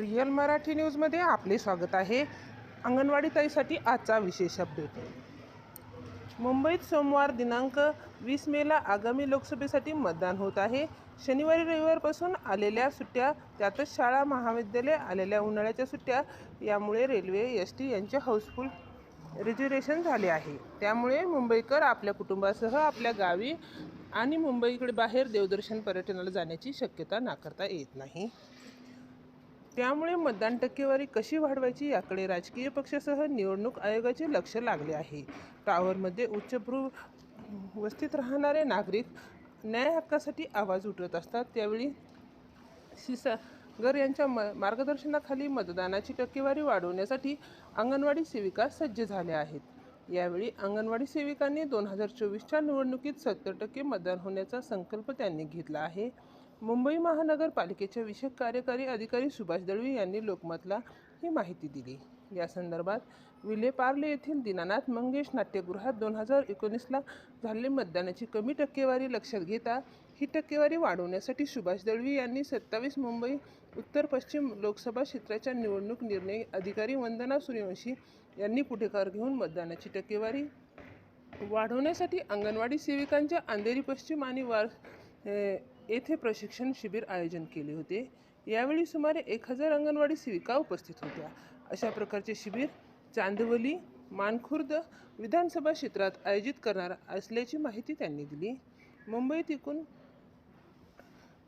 Real Marathi न्यूजमध्ये आपले स्वागत आहे. अंगणवाडी ताईसाठी आजचा विशेष अपडेट. मुंबईत सोमवार दिनांक वीस मेला आगामी लोकसभेसाठी मतदान होत आहे. शनिवारी रविवारपासून आलेल्या सुट्ट्या त्यातच शाळा महाविद्यालय आलेल्या उन्हाळ्याच्या सुट्ट्या यामुळे रेल्वे एस टी यांचे हाऊसफुल रिझर्वेशन झाले आहे. त्यामुळे मुंबईकर आपल्या कुटुंबासह आपल्या गावी आणि मुंबईकडे बाहेर देवदर्शन पर्यटनाला जाण्याची शक्यता नाकारता येत नाही. त्यामुळे मतदान टक्केवारी कशी वाढवायची याकडे राजकीय पक्षासह निवडणूक आयोगाचे लक्ष लागले आहे. टावरमध्ये उच्चभ्रू वस्तीत राहणारे नागरिक न्याय हक्कासाठी आवाज उठवत असतात. त्यावेळी सिसागर यांच्या म मार्गदर्शनाखाली मतदानाची टक्केवारी वाढवण्यासाठी अंगणवाडी सेविका सज्ज झाल्या आहेत. यावेळी अंगणवाडी सेविकांनी दोन हजार चोवीसच्या निवडणुकीत सत्तर टक्के मतदान होण्याचा संकल्प त्यांनी घेतला आहे. मुंबई महानगरपालिकेच्या विशेष कार्यकारी अधिकारी सुभाष दळवी यांनी लोकमतला ही माहिती दिली. या संदर्भात विलेपार्ले येथील दीनानाथ मंगेश नाट्यगृहात दोन हजार एकोणीसला झालेली मतदानाची कमी टक्केवारी लक्षात घेता ही टक्केवारी वाढवण्यासाठी सुभाष दळवी यांनी सत्तावीस मुंबई उत्तर पश्चिम लोकसभा क्षेत्राच्या निवडणूक निर्णय अधिकारी वंदना सूर्यवंशी यांनी पुढेकार घेऊन मतदानाची टक्केवारी वाढवण्यासाठी अंगणवाडी सेविकांच्या अंधेरी पश्चिम आणि वार येथे प्रशिक्षण शिबिर आयोजन केले होते. यावेळी सुमारे एक हजार अंगणवाडी सेविका उपस्थित होत्या. अशा प्रकारचे शिबिर चांदवली मानखुर्द विधानसभा क्षेत्रात आयोजित करणार असल्याची माहिती त्यांनी दिली. मुंबईत एकूण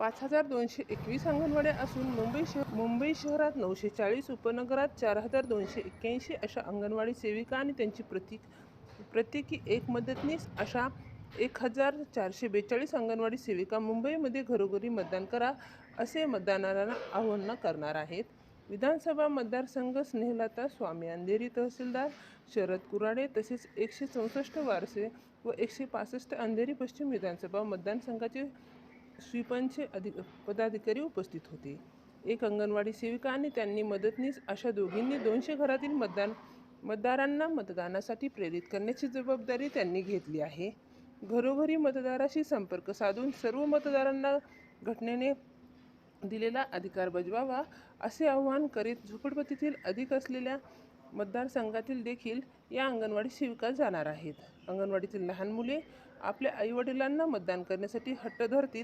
पाच हजार दोनशे एकवीस अंगणवाड्या असून मुंबई शहर मुंबई शहरात नऊशे चाळीस उपनगरात चार हजार दोनशे एक्क्याऐंशी अशा अंगणवाडी सेविका आणि त्यांची प्रतीक प्रत्येकी एक मदतनीस अशा एक हजार चारशे बेचाळीस अंगणवाडी सेविका मुंबईमध्ये घरोघरी मतदान करा असे मतदानाला आवाहन करणार आहेत. विधानसभा मतदारसंघ स्नेहलता स्वामी अंधेरी तहसीलदार शरद कुराडे तसेच एकशे चौसष्ट वारसे व एकशे पासष्ट अंधेरी पश्चिम विधानसभा मतदारसंघाचे स्वीपांचे अधिक पदाधिकारी उपस्थित होते. एक अंगणवाडी सेविका आणि त्यांनी मदतनीस अशा दोघींनी दोनशे घरातील मतदान मतदारांना मतदानासाठी प्रेरित करण्याची जबाबदारी त्यांनी घेतली आहे. घरोघरी मतदाराशी संपर्क साधून सर्व मतदारांना घटनेने दिलेला अधिकार बजवावा असे आवाहन करीत झोपडपट्टीतील अधिक असलेल्या मतदारसंघातील देखील या अंगणवाडी सेविका जाणार आहेत. अंगणवाडीतील लहान मुले आपल्या आईवडिलांना मतदान करण्यासाठी हट्ट धरतील.